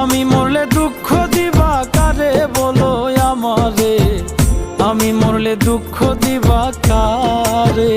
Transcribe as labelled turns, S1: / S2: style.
S1: আমি মরলে দুঃখ দিবা কারে বলো আমারে? আমি মরলে দুঃখ দিবা কারে?